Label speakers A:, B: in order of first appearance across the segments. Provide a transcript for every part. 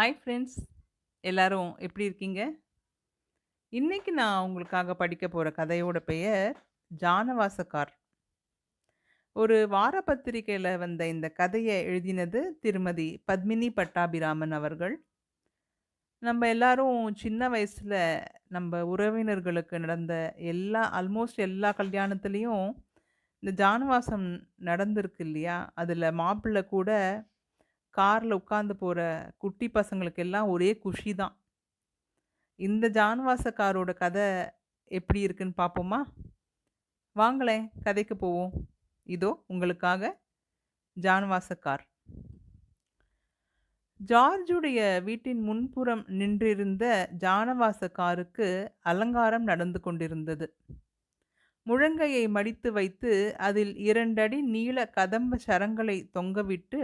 A: Hi friends எல்லாரும் எப்படி இருக்கீங்க? இன்னைக்கு நான் உங்களுக்காக படிக்க போகிற கதையோட பெயர் ஜானவாசக்கார். ஒரு வார பத்திரிகையில் வந்த இந்த கதையை எழுதினது திருமதி பத்மினி பட்டாபிராமன் அவர்கள். நம்ம எல்லாரும் சின்ன வயசில் நம்ம உறவினர்களுக்கு நடந்த எல்லா ஆல்மோஸ்ட் எல்லா கல்யாணத்துலேயும் இந்த ஜானவாசம் நடந்திருக்கு இல்லையா? அதில் மாப்பிள்ளை கூட காரில் உட்காந்து போகிற குட்டி பசங்களுக்கு எல்லாம் ஒரே குஷி தான். இந்த ஜான்வாசக்காரோட கதை எப்படி இருக்குன்னு பார்ப்போமா? வாங்களேன் கதைக்கு போவோம். இதோ உங்களுக்காக ஜான்வாசக்கார் ஜார்ஜுடைய வீட்டின் முன்புறம் நின்றிருந்த ஜானவாச காருக்கு அலங்காரம் நடந்து கொண்டிருந்தது. முழங்கையை மடித்து வைத்து அதில் இரண்டடி நீள கதம்ப சரங்களை தொங்கவிட்டு,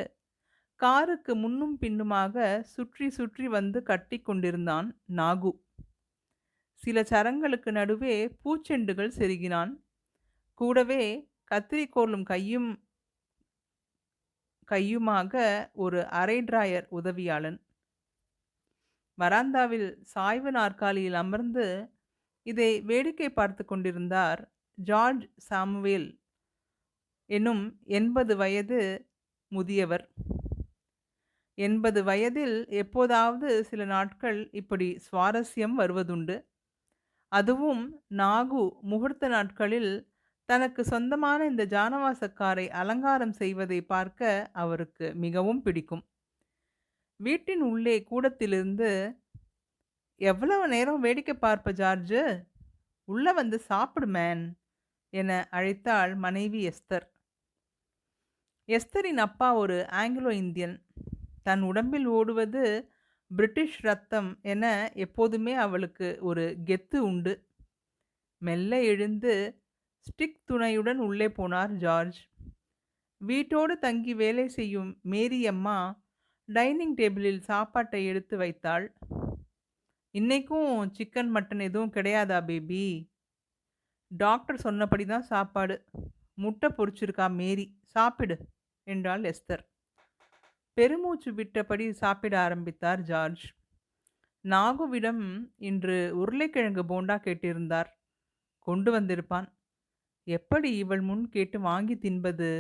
A: காருக்கு முன்னும் பின்னுமாக சுற்றி சுற்றி வந்து கட்டி கொண்டிருந்தான் நாகு. சில சரங்களுக்கு நடுவே பூச்செண்டுகள் செருகினான். கூடவே கத்தரிக்கோலும் கையும் கையுமாக ஒரு அரை டிராயர் உதவியாளன். வராந்தாவில் சாய்வு நாற்காலியில் அமர்ந்து இதை வேடிக்கை பார்த்து கொண்டிருந்தார் ஜார்ஜ் சாமுவேல் எனும் 80 வயது முதியவர். 80 வயதில் எப்போதாவது சில நாட்கள் இப்படி சுவாரஸ்யம் வருவதுண்டு. அதுவும் நாகு முகூர்த்த நாட்களில் தனக்கு சொந்தமான இந்த ஜானவாச காரை அலங்காரம் செய்வதை பார்க்க அவருக்கு மிகவும் பிடிக்கும். வீட்டின் உள்ளே கூடத்திலிருந்து, "எவ்வளவு நேரம் வேடிக்கை பார்ப்ப ஜார்ஜு? உள்ளே வந்து சாப்பிடு மேன்" என அழைத்தாள் மனைவி எஸ்தர். எஸ்தரின் அப்பா ஒரு ஆங்கிலோ இந்தியன். தன் உடம்பில் ஓடுவது பிரிட்டிஷ் ரத்தம் என எப்போதுமே அவளுக்கு ஒரு கெத்து உண்டு. மெல்ல எழுந்து ஸ்டிக் துணையுடன் உள்ளே போனார் ஜார்ஜ். வீட்டோடு தங்கி வேலை செய்யும் மேரியம்மா டைனிங் டேபிளில் சாப்பாட்டை எடுத்து வைத்தாள். "இன்னைக்கும் சிக்கன், மட்டன் எதுவும் கிடையாதா பேபி?" "டாக்டர் சொன்னபடி தான் சாப்பாடு. முட்டை பொறிச்சிருக்கா மேரி. சாப்பிடு" என்றாள் எஸ்தர். பெருமூச்சு விட்டபடி சாப்பிட ஆரம்பித்தார் ஜார்ஜ். நாகுவிடம் இன்று உருளைக்கிழங்கு போண்டா கேட்டிருந்தார். கொண்டு வந்திருப்பான். எப்படி இவள் முன் கேட்டு வாங்கி தின்பது?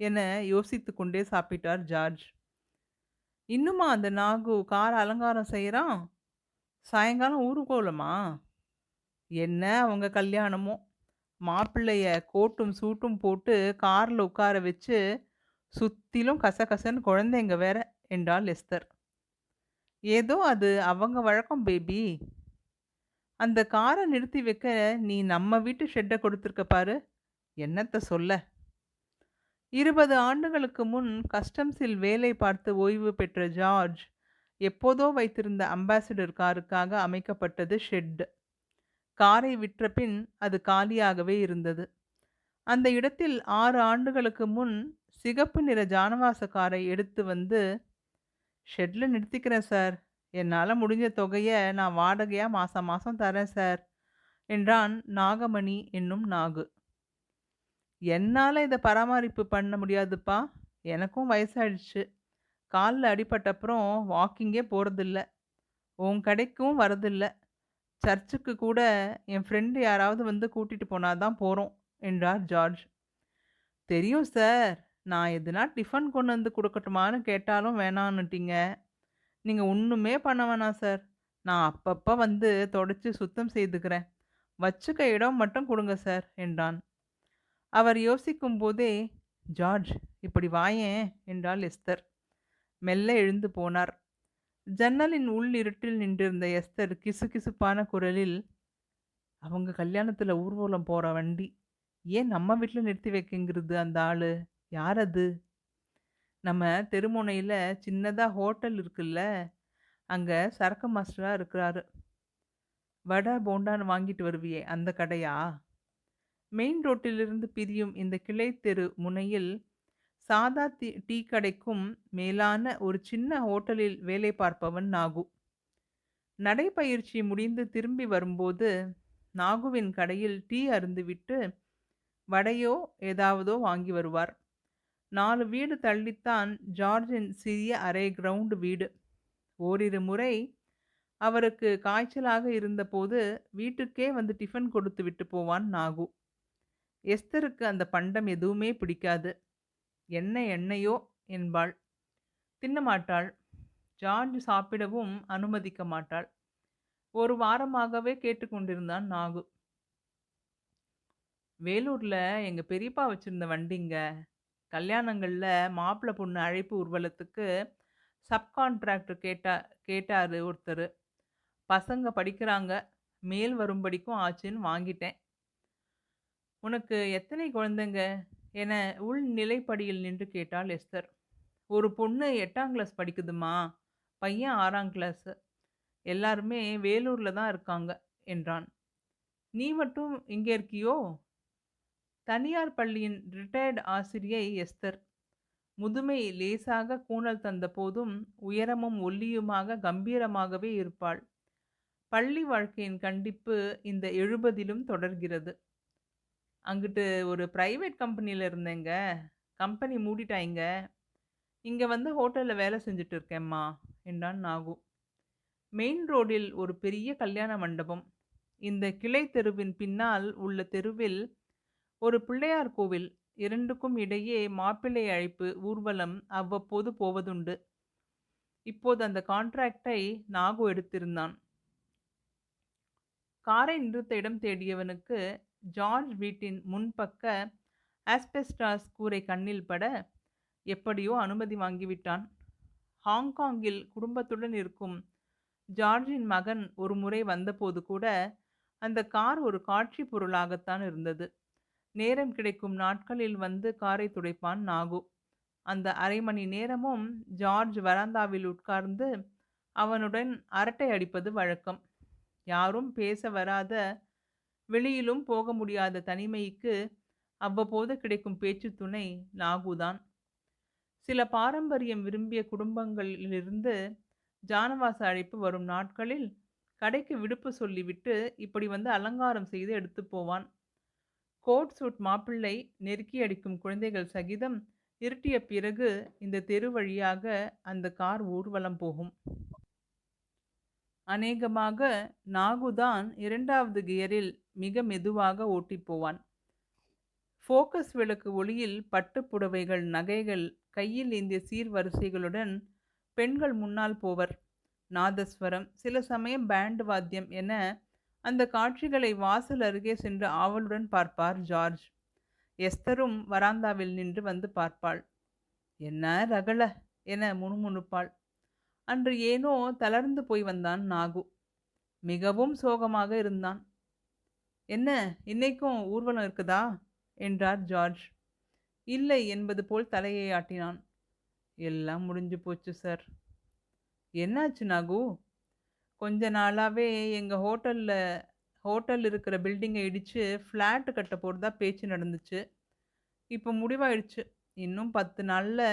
A: என யோசித்து கொண்டே சாப்பிட்டார் ஜார்ஜ். "இன்னுமா அந்த நாகு கார் அலங்காரம் செய்கிறான் சாயங்காலம் ஊருகோலமா என்ன அவங்க கல்யாணமோ! மாப்பிள்ளைய கோட்டும் சூட்டும் போட்டு காரில் உட்கார வச்சு, சுத்திலும் கசகசன்னு குழந்தைங்க வேற" என்றாள் எஸ்தர். "ஏதோ அது அவங்க வழக்கம் பேபி. அந்த காரை நிறுத்தி வைக்க நீ நம்ம வீட்டு ஷெட்டை கொடுத்துருக்க பாரு. என்னத்த சொல்ல?" 20 ஆண்டுகளுக்கு முன் கஸ்டம்ஸில் வேலை பார்த்து ஓய்வு பெற்ற ஜார்ஜ் எப்போதோ வைத்திருந்த அம்பாசிடர் காருக்காக அமைக்கப்பட்டது ஷெட். காரை விற்ற பின் அது காலியாகவே இருந்தது. அந்த இடத்தில் ஆறு ஆண்டுகளுக்கு முன் சிகப்பு நிற ஜானவாச காரை எடுத்து வந்து, ஷெட்டில் நிறுத்திக்கிறேன் சார். என்னால் முடிஞ்ச தொகையை நான் வாடகையாக மாதம் மாதம் தரேன் சார்" என்றான் நாகமணி என்னும் நாகு. என்னால் இதை பராமரிப்பு பண்ண முடியாதுப்பா. எனக்கும் வயசாயிடுச்சு. அடிபட்ட அடிபட்டப்புறம் வாக்கிங்கே போகிறதில்ல உன் கடைக்கும் வரதில்ல. சர்ச்சுக்கு கூட என் ஃப்ரெண்டு யாராவது வந்து கூட்டிகிட்டு போனா தான் என்றார் ஜார்ஜ். "தெரியும் சார். நான் எதுனா டிஃபன் கொண்டு வந்து கொடுக்கட்டுமான்னு கேட்டாலும் வேணான்னுட்டீங்க. நீங்கள் ஒன்றுமே பண்ண வேணாம் சார். நான் அப்பப்போ வந்து தொடச்சி சுத்தம் செய்துக்கிறேன். வச்சுக்க இடம் மட்டும் கொடுங்க சார்" என்றான். அவர் யோசிக்கும்போதே, "ஜார்ஜ் இப்படி வாயேன்" என்றாள் எஸ்தர். மெல்ல எழுந்து போனார். ஜன்னலின் உள் இருட்டில் நின்றிருந்த எஸ்தர் கிசுகிசுப்பான குரலில், "அவங்க கல்யாணத்தில் ஊர்வலம் போகிற வண்டி. ஏன் நம்ம வீட்டில் நிறுத்தி வைக்கங்கிறது அந்த ஆள் யார் அது?" "நம்ம தெருமுனையில் சின்னதாக ஹோட்டல் இருக்குல்ல, அங்கே சரக்கு மாஸ்டராக இருக்கிறாரு. வடை, போண்டான்னு வாங்கிட்டு வருவியே அந்த கடையா?" மெயின் ரோட்டிலிருந்து பிரியும் இந்த கிளை தெரு முனையில் சாதா தீ டீ கடைக்கும் மேலான ஒரு சின்ன ஹோட்டலில் வேலை பார்ப்பவன் நாகு. நடைப்பயிற்சி முடிந்து திரும்பி வரும்போது, நாகுவின் கடையில் டீ அருந்துவிட்டு வடையோ ஏதாவதோ வாங்கி வருவார். நாலு வீடு தள்ளித்தான் ஜார்ஜின் சிறிய அரை கிரவுண்டு வீடு. ஓரிரு முறை அவருக்கு காய்ச்சலாக இருந்தபோது வீட்டுக்கே வந்து டிஃபன் கொடுத்து விட்டு போவான் நாகு. எஸ்தருக்கு அந்த பண்டம் எதுவுமே பிடிக்காது. என்ன எண்ணெயோ என்பாள். தின்னமாட்டாள். ஜார்ஜ் சாப்பிடவும் அனுமதிக்க மாட்டாள். ஒரு வாரமாகவே கேட்டுக்கொண்டிருந்தான் நாகு. வேலூரில் எங்கள் பெரியப்பா வச்சுருந்த வண்டிங்க. கல்யாணங்களில் மாப்பிள பொண்ணு அழைப்பு ஊர்வலத்துக்கு சப்கான்ட்ராக்டர் கேட்டா கேட்டாரு ஒருத்தர் பசங்க படிக்கிறாங்க. மேல் வரும்படிக்கும் ஆச்சுன்னு வாங்கிட்டேன். உனக்கு எத்தனை குழந்தைங்க? என உள் நிலைப்படியில் நின்று கேட்டாள் எஸ்தர். ஒரு பொண்ணு எட்டாம் கிளாஸ் படிக்குதுமா பையன் ஆறாம் கிளாஸு. எல்லாருமே வேலூரில் தான் இருக்காங்க என்றான். நீ மட்டும் இங்கே இருக்கியோ? தனியார் பள்ளியின் ரிட்டையர்டு ஆசிரியை எஸ்தர். முதுமை லேசாக கூனல் தந்த போதும் உயரமும் ஒல்லியுமாக கம்பீரமாகவே இருப்பாள். பள்ளி வாழ்க்கையின் கண்டிப்பு இந்த 70லும் தொடர்கிறது. அங்கிட்டு ஒரு பிரைவேட் கம்பெனியில் இருந்தேங்க. கம்பெனி மூடிட்டாய்ங்க. இங்கே வந்து ஹோட்டலில் வேலை செஞ்சுட்டு இருக்கேம்மா என்றான் நாகு. மெயின் ரோடில் ஒரு பெரிய கல்யாண மண்டபம். இந்த கிளை தெருவின் பின்னால் உள்ள தெருவில் ஒரு பிள்ளையார் கோவில். இரண்டுக்கும் இடையே மாப்பிள்ளை அழைப்பு ஊர்வலம் அவ்வப்போது போவதுண்டு. இப்போது அந்த கான்ட்ராக்டை நாகு எடுத்திருந்தான். காரை நிறுத்த இடம் தேடியவனுக்கு ஜார்ஜ் வீட்டின் முன்பக்க ஆஸ்பெஸ்டாஸ் கூரை கண்ணில் பட, எப்படியோ அனுமதி வாங்கிவிட்டான். ஹாங்காங்கில் குடும்பத்துடன் இருக்கும் ஜார்ஜின் மகன் ஒரு முறை வந்தபோது கூட, அந்த கார் ஒரு காட்சிப் பொருளாகத்தான் இருந்தது. நேரம் கிடைக்கும் நாட்களில் வந்து காரை துடைப்பான் நாகு. அந்த அரை மணி நேரமும் ஜார்ஜ் வராந்தாவில் உட்கார்ந்து அவனுடன் அரட்டை அடிப்பது வழக்கம். யாரும் பேச வராத, வெளியிலும் போக முடியாத தனிமைக்கு அவ்வப்போது கிடைக்கும் பேச்சு துணை நாகுதான். சில பாரம்பரியம் விரும்பிய குடும்பங்களிலிருந்து ஜானவாச அழைப்பு வரும் நாட்களில் கடைக்கு விடுப்பு சொல்லிவிட்டு இப்படி வந்து அலங்காரம் செய்து எடுத்துப் போவான். கோட் சூட் மாப்பிள்ளை நெருக்கி அடிக்கும் குழந்தைகள் சகிதம் இருட்டிய பிறகு இந்த தெரு வழியாக அந்த கார் ஊர்வலம் போகும். அநேகமாக நாகுதான் இரண்டாவது கியரில் மிக மெதுவாக ஓட்டிப் போவான். ஃபோகஸ் விளக்கு ஒளியில் பட்டுப் புடவைகள், நகைகள், கையில் ஏந்திய சீர்வரிசைகளுடன் பெண்கள் முன்னால் போவர். நாதஸ்வரம், சில சமயம் பேண்ட் வாத்தியம் என அந்த காட்சிகளை வாசல் அருகே சென்று ஆவலுடன் பார்ப்பார் ஜார்ஜ். எஸ்தரும் வராந்தாவில் நின்று வந்து பார்ப்பாள். என்ன ரகள என முணுமுணுப்பாள். அன்று ஏனோ தளர்ந்து போய் வந்தான் நாகு. மிகவும் சோகமாக இருந்தான். என்ன இன்னைக்கும் ஊர்வலம் இருக்குதா? என்றார் ஜார்ஜ். இல்லை என்பது போல் தலையை ஆட்டினான். எல்லாம் முடிஞ்சு போச்சு சார். என்னாச்சு நாகு? கொஞ்ச நாளாகவே எங்கள் ஹோட்டலில் ஹோட்டல் இருக்கிற பில்டிங்கை இடித்து ஃப்ளாட்டு கட்ட போகிறதா பேச்சு நடந்துச்சு. இப்போ முடிவாயிடுச்சு. இன்னும் பத்து நாளில்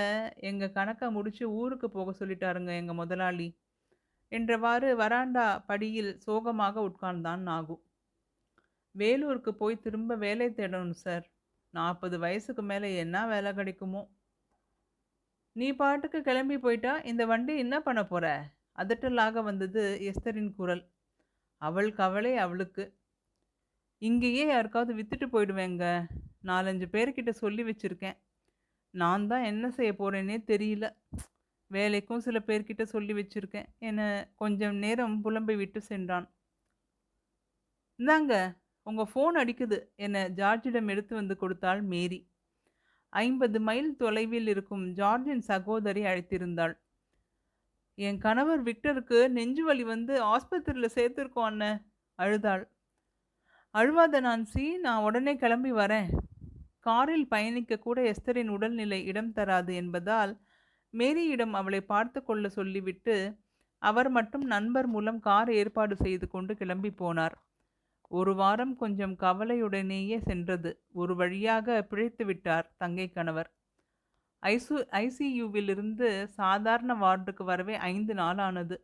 A: எங்கள் கணக்கை முடித்து ஊருக்கு போக சொல்லிட்டாருங்க எங்கள் முதலாளி. என்றவாறு வராண்டா படியில் சோகமாக உட்கார்ந்தான் நாகு. வேலூருக்கு போய் திரும்ப வேலை தேடணும் சார். 40 வயசுக்கு மேலே என்ன வேலை கிடைக்குமோ? நீ பாட்டுக்கு கிளம்பி போயிட்டா இந்த வண்டி என்ன பண்ண போகிற அதட்டலாக வந்தது எஸ்தரின் குரல். அவள் கவலை அவளுக்கு. இங்கேயே யாருக்காவது வித்துட்டு போயிடுவேங்க. 4, 5 பேர்கிட்ட சொல்லி வச்சிருக்கேன். நான் தான் என்ன செய்ய போகிறேனே தெரியல. வேலைக்கும் சில பேர்கிட்ட சொல்லி வச்சிருக்கேன் என கொஞ்சம் நேரம் புலம்பை விட்டு சென்றான். இந்தாங்க உங்கள் ஃபோன் அடிக்குது என ஜார்ஜிடம் எடுத்து வந்து கொடுத்தாள் மேரி. 50 மைல் தொலைவில் இருக்கும் ஜார்ஜின் சகோதரி அழைத்திருந்தாள். என் கணவர் விக்டருக்கு நெஞ்சு வலி வந்து ஆஸ்பத்திரியில் சேர்த்துருக்கோம் அண்ணன் அழுதாள். அழுவாத நான்சி நான் உடனே கிளம்பி வரேன். காரில் பயணிக்க கூட எஸ்தரின் உடல்நிலை இடம் தராது என்பதால் மேரியிடம் அவளை பார்த்து கொள்ள சொல்லிவிட்டு அவர் மட்டும் நண்பர் மூலம் கார் ஏற்பாடு செய்து கொண்டு கிளம்பி போனார். ஒரு வாரம் கொஞ்சம் கவலையுடனேயே சென்றது. ஒரு வழியாக பிழைத்து விட்டார் தங்கை கணவர். ஐசு ஐசியூவிலிருந்து சாதாரண வார்டுக்கு வரவே 5 நாளானது.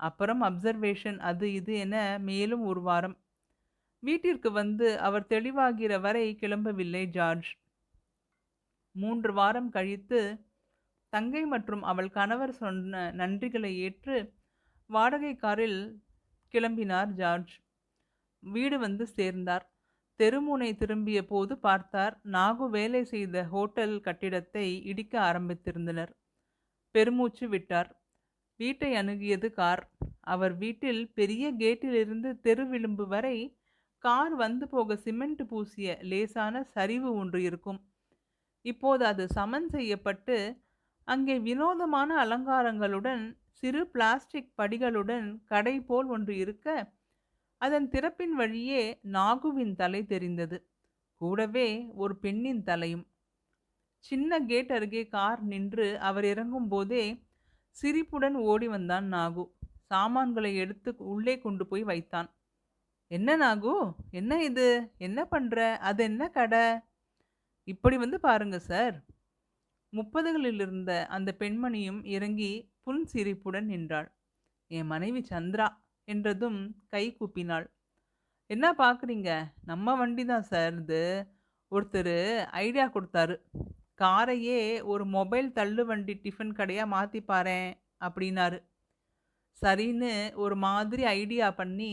A: அப்புறம் அப்சர்வேஷன் அது இது என மேலும் ஒரு வாரம். வீட்டிற்கு வந்து அவர் தெளிவாகிற வரை கிளம்பவில்லை ஜார்ஜ். மூன்று வாரம் கழித்து தங்கை மற்றும் அவள் கணவர் சொன்ன நன்றிகளை ஏற்று வாடகை காரில் கிளம்பினார் ஜார்ஜ் வீடு வந்து சேர்ந்தார் தெருமுனை திரும்பிய போது பார்த்தார் நாகு வேலை செய்த ஹோட்டல் கட்டிடத்தை இடிக்க ஆரம்பித்திருந்தனர். பெருமூச்சு விட்டார். வீட்டை அணுகியது கார். அவர் வீட்டில் பெரிய கேட்டிலிருந்து தெரு விளிம்பு வரை கார் வந்து போக சிமெண்ட் பூசிய லேசான சரிவு ஒன்று இருக்கும். இப்போது அது சமன் செய்யப்பட்டு அங்கே வினோதமான அலங்காரங்களுடன் சிறு பிளாஸ்டிக் படிகளுடன் கடை போல் ஒன்று இருக்க அதன் திறப்பின் வழியே நாகுவின் தலை தெரிந்தது. கூடவே ஒரு பெண்ணின் தலையும். சின்ன கேட் அருகே கார் நின்று அவர் இறங்கும் போதே சிரிப்புடன் ஓடி வந்தான் நாகு. சாமான்களை எடுத்து உள்ளே கொண்டு போய் வைத்தான். என்ன நாகு? என்ன இது? என்ன பண்ற? அது என்ன கடை? இப்படி வந்து பாருங்க சார் முப்பதுகளில் இருந்த அந்த பெண்மணியும் இறங்கி புன் சிரிப்புடன் நின்றாள். என் மனைவி சந்திரா. என்றதும் கை கூப்பினாள். என்ன பார்க்குறீங்க நம்ம வண்டி தான் சார் இது ஒருத்தர் ஐடியா கொடுத்தாரு. காரையே ஒரு மொபைல் தள்ளு வண்டி டிஃபன் கடையாக மாற்றி பாரேன் அப்படின்னாரு. சரின்னு ஒரு மாதிரி ஐடியா பண்ணி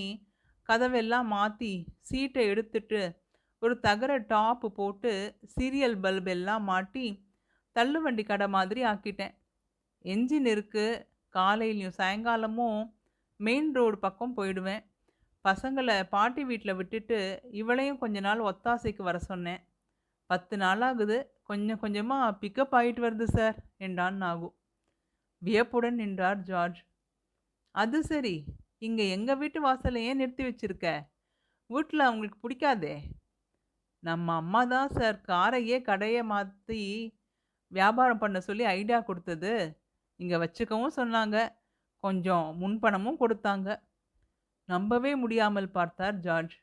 A: கதவெல்லாம் மாற்றி சீட்டை எடுத்துட்டு ஒரு தகர டாப்பு போட்டு சீரியல் பல்ப் எல்லாம் மாட்டி தள்ளுவண்டி கடை மாதிரி ஆக்கிட்டேன். என்ஜின் இருக்குது காலையிலையும் சாயங்காலமும் மெயின் ரோடு பக்கம் போயிடுவேன். பசங்களை பாட்டி வீட்டில் விட்டுட்டு இவளையும் கொஞ்ச நாள் ஒத்தாசைக்கு வர சொன்னேன். பத்து நாளாகுது கொஞ்சம் கொஞ்சமாக பிக்கப் ஆகிட்டு வருது சார் என்றான் நாகு. வியப்புடன் நின்றார் ஜார்ஜ். அது சரி இங்கே எங்கள் வீட்டு வாசலை ஏன் நிறுத்தி வச்சுருக்க? வீட்டில் அவங்களுக்கு பிடிக்காதே? நம்ம அம்மா தான் சார் காரையே கடையை மாற்றி வியாபாரம் பண்ண சொல்லி ஐடியா கொடுத்தது. இங்கே வச்சுக்கவும் சொன்னாங்க. கொஞ்சம் முன்பணமும் கொடுத்தாங்க. நம்பவே முடியாமல் பார்த்தார் ஜார்ஜ்.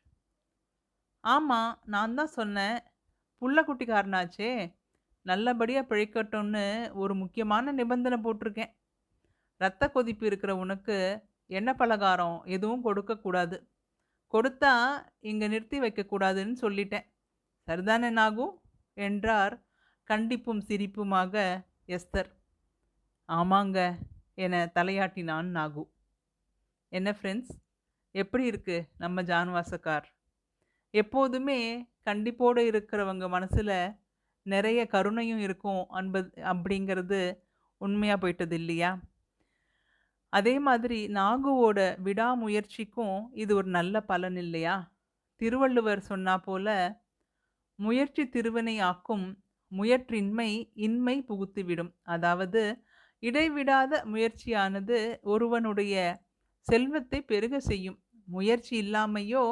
A: ஆமாம் நான் தான் சொன்னேன். புள்ளக்குட்டிக்காரனாச்சே நல்லபடியாக பிழைக்கட்டும்னு ஒரு முக்கியமான நிபந்தனை போட்டிருக்கேன். ரத்த கொதிப்பு இருக்கிற உனக்கு எண்ணெய் பலகாரம் எதுவும் கொடுக்கக்கூடாது கொடுத்தா இங்கே நிறுத்தி வைக்கக்கூடாதுன்னு சொல்லிட்டேன். சரிதானே நாகும் என்றார் கண்டிப்பும் சிரிப்புமாக எஸ்தர். ஆமாங்க. என தலையாட்டினான் நாகு. என்ன ஃப்ரெண்ட்ஸ் எப்படி இருக்கு நம்ம ஜான்வாசக்கார்? எப்போதுமே கண்டிப்போடு இருக்கிறவங்க மனசில் நிறைய கருணையும் இருக்கும் அன்பது அப்படிங்கிறது உண்மையாக போயிட்டது இல்லையா? அதே மாதிரி நாகுவோட விடாமுயற்சிக்கும் இது ஒரு நல்ல பலன் இல்லையா? திருவள்ளுவர் சொன்னா போல முயற்சி திருவினை ஆக்கும் முயற்றின்மை இன்மை புகுத்திவிடும். அதாவது இடைவிடாத முயற்சியானது ஒருவனுடைய செல்வத்தை பெருக செய்யும். முயற்சி இல்லாமையோ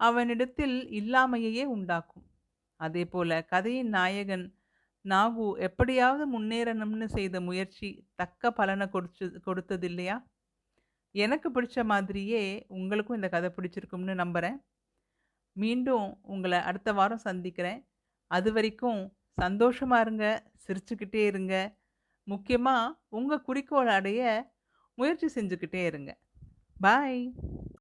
A: அவனிடத்தில் இல்லாமையே உண்டாக்கும். அதே போல கதையின் நாயகன் நாகு எப்படியாவது முன்னேறணும்னு செய்த முயற்சி தக்க பலனை கொடுத்து கொடுத்தது இல்லையா எனக்கு பிடிச்ச மாதிரியே உங்களுக்கும் இந்த கதை பிடிச்சிருக்கும்னு நம்புகிறேன் மீண்டும் உங்களை அடுத்த வாரம் சந்திக்கிறேன். அது வரைக்கும் சந்தோஷமாக இருங்க சிரிச்சுக்கிட்டே இருங்க. முக்கியமாக உங்கள் குறிக்கோள் அடைய முயற்சி செஞ்சுக்கிட்டே இருங்க. பாய்.